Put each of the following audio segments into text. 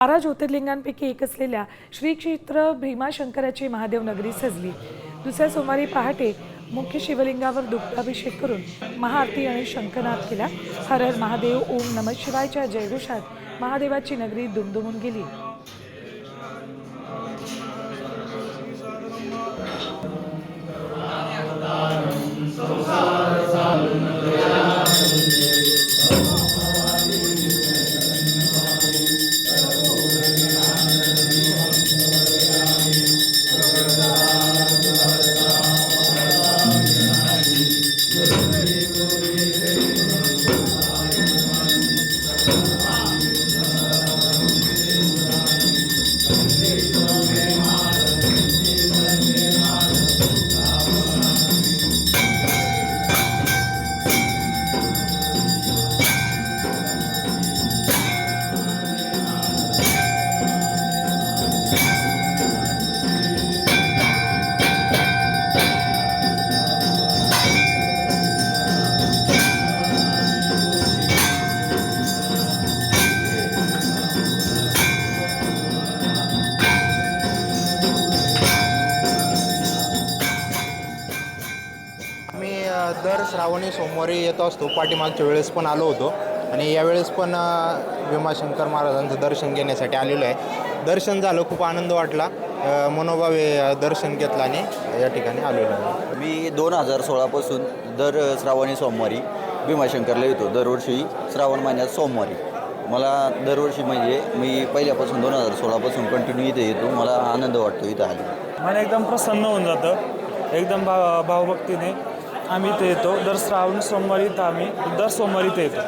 बारा ज्योतिर्लिंगांपैकी एक असलेल्या श्री क्षेत्र भीमाशंकराची महादेव नगरी सजली. दुसऱ्या सोमवारी पहाटे मुख्य शिवलिंगावर दुग्धाभिषेक करून महाआरती आणि शंखनाद केला. हर हर महादेव ओम नम शिवायच्या जयघोषात महादेवाची नगरी दुमदुमून गेली. दर श्रावणी सोमवारी येत असतो. पाठीमागच्या वेळेस पण आलो होतो. आणि यावेळेस पण भीमाशंकर महाराजांचं दर्शन घेण्यासाठी आलेलो आहे. दर्शन झालं खूप आनंद वाटला. मनोभावे दर्शन घेतलं आणि या ठिकाणी आलेलो आहे. मी दोन हजार सोळापासून दर श्रावणी सोमवारी भीमाशंकरला येतो. दरवर्षी श्रावण महिन्यात सोमवारी. मला दरवर्षी म्हणजे मी पहिल्यापासून दोन हजार सोळापासून कंटिन्यू इथे येतो. मला आनंद वाटतो इथं आले मन एकदम प्रसन्न होऊन जातं. एकदम भाव भावभक्तीने. आम्ही इथे येतो. दर श्रावण सोमवारी इथं आम्ही दर सोमवारी इथे येतो.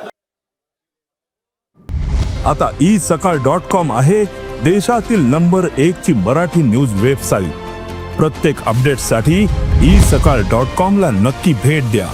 आता ई सकाळ डॉट कॉम आहे देशातील नंबर एक ची मराठी न्यूज वेबसाईट प्रत्येक अपडेटसाठी ई सकाळ डॉट कॉम ला नक्की भेट द्या.